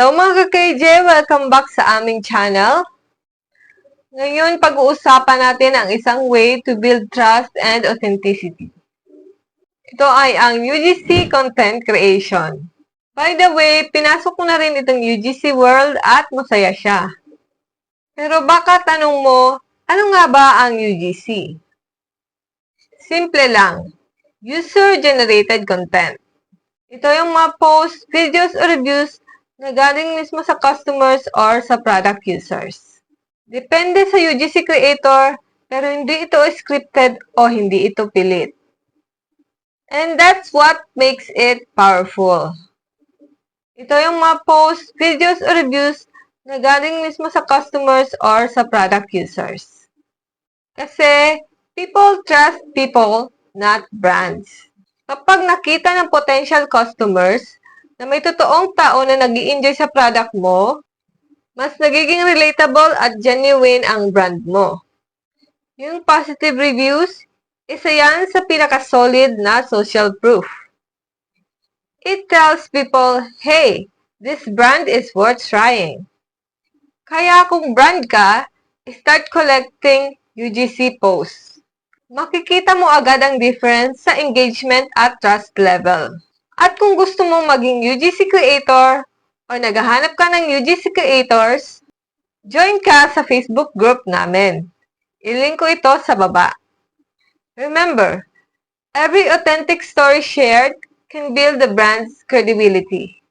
Hello mga ka-KJ! Welcome back sa aming channel. Ngayon, pag-uusapan natin ang isang way to build trust and authenticity. Ito ay ang UGC Content Creation. By the way, pinasok ko na rin itong UGC World at masaya siya. Pero baka tanong mo, ano nga ba ang UGC? Simple lang. User-generated content. Ito yung mga posts, videos, o reviews na galing mismo sa customers or sa product users. Depende sa UGC creator, pero hindi ito scripted o hindi ito pilit. And that's what makes it powerful. Ito yung mga posts, videos, o reviews na galing mismo sa customers or sa product users. Kasi people trust people, not brands. Kapag nakita ng potential customers na may totoong tao na nag enjoy sa product mo, mas nagiging relatable at genuine ang brand mo. Yung positive reviews, isa yan sa pinaka-solid na social proof. It tells people, hey, this brand is worth trying. Kaya kung brand ka, start collecting UGC posts. Makikita mo agad ang difference sa engagement at trust level. At kung gusto mong maging UGC creator o naghahanap ka ng UGC creators, join ka sa Facebook group namin. I-link ko ito sa baba. Remember, every authentic story shared can build the brand's credibility.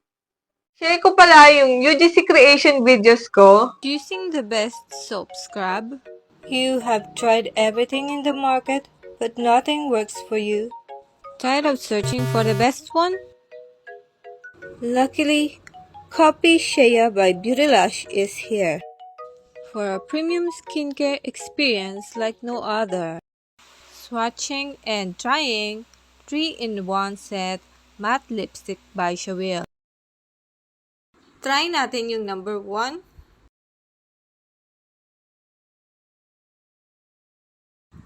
Share ko pala yung UGC creation videos ko Using the best soap scrub? You have tried everything in the market, but nothing works for you. Tired of searching for the best one? Luckily, Copy Shea by Beautylush is here. For a premium skincare experience like no other. Swatching and trying 3-in-1 set matte lipstick by Chawil. Try natin yung number 1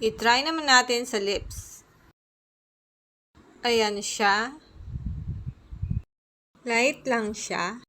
I-try naman natin sa lips. Ayan siya. Light lang siya.